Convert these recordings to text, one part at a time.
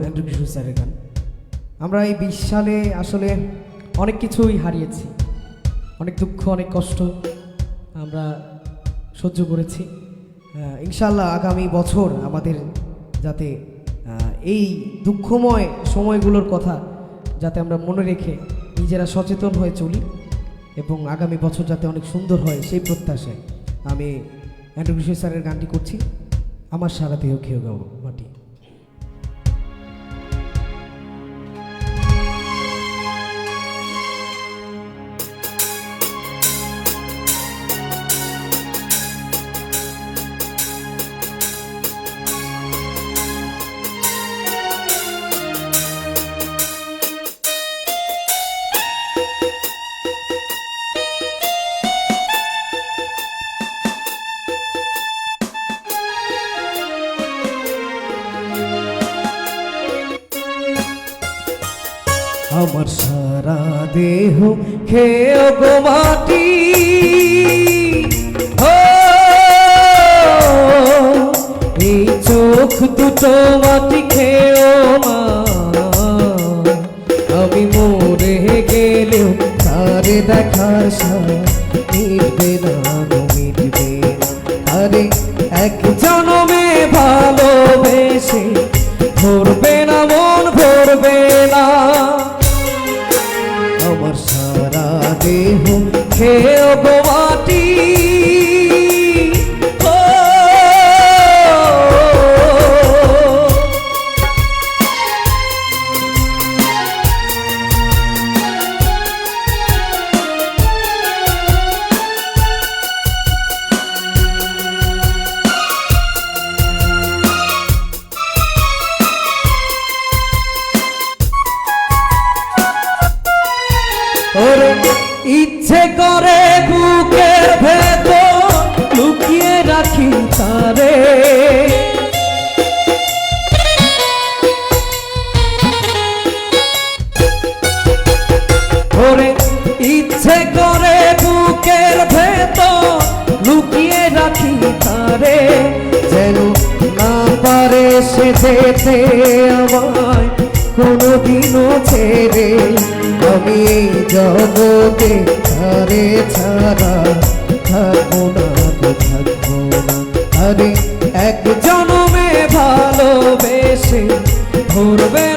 Andrew কিশোর স্যারের গান। আমরা এই বিশ সালে আসলে অনেক কিছুই হারিয়েছি। অনেক দুঃখ, অনেক কষ্ট আমরা সহ্য করেছি। ইনশাল্লাহ আগামী বছর আমাদের যাতে এই দুঃখময় সময়গুলোর কথা যাতে আমরা মনে রেখে নিজেরা সচেতন হয়ে চলি এবং আগামী বছর যাতে অনেক সুন্দর হয় সেই প্রত্যাশায় আমি অ্যান্ড্রু কিশোর স্যারের গানটি করছি। আমার সারা দেহ খেয়ে গাবো মাটি। আমার সারা দেহ খেয়ে গো মাটি। এই চোখ দুটো মাটি খেয়েও মা। আমি মরে গেলেও তারে দেখার ইচ্ছে করে বুকের ভেতর লুকিয়ে রাখি তারে। যেন না পারে সে যেতে আমায় কোনোদিনও ছেড়ে। আমি এই জগতে তারে ছাড়া থাকব না থাকব না। আরে এক জনমে ভালোবেসে ভরবে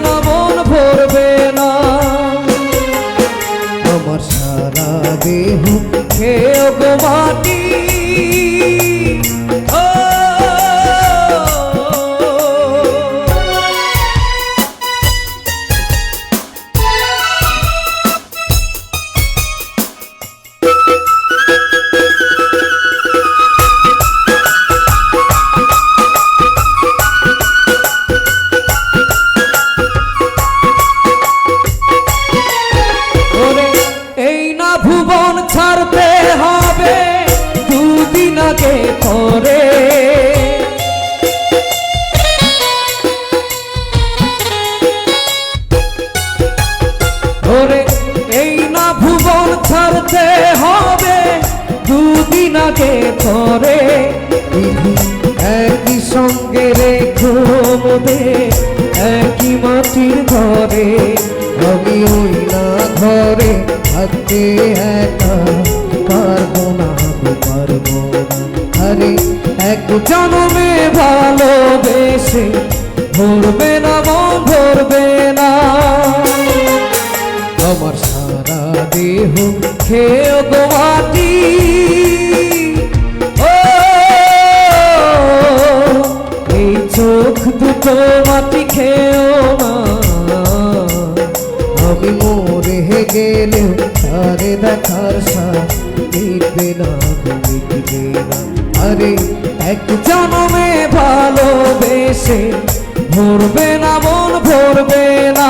ওরে এই না ভুবন ছাড়তে হবে। দুদিন আগে বিধি একই সঙ্গে রেখো মোদের একই মাটির ঘরে। আমি ওই না ঘরে থাকতে একা পারব না গো, পারব আরে এক জনমে ভালোবেসে ভরবে দুটো মাটি খেয়েও না। আমি মরে গেলে তারে দেখার সাথ না মিটবে না। আরে, এক জনমে ভালোবেসে ভরবে না, মন ভরবে না।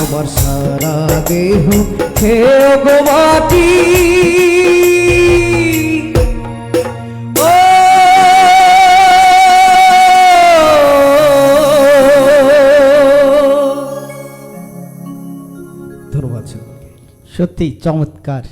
আমার সারা দেহ খেয়ে গো মাটি। সত্যি চমৎকার।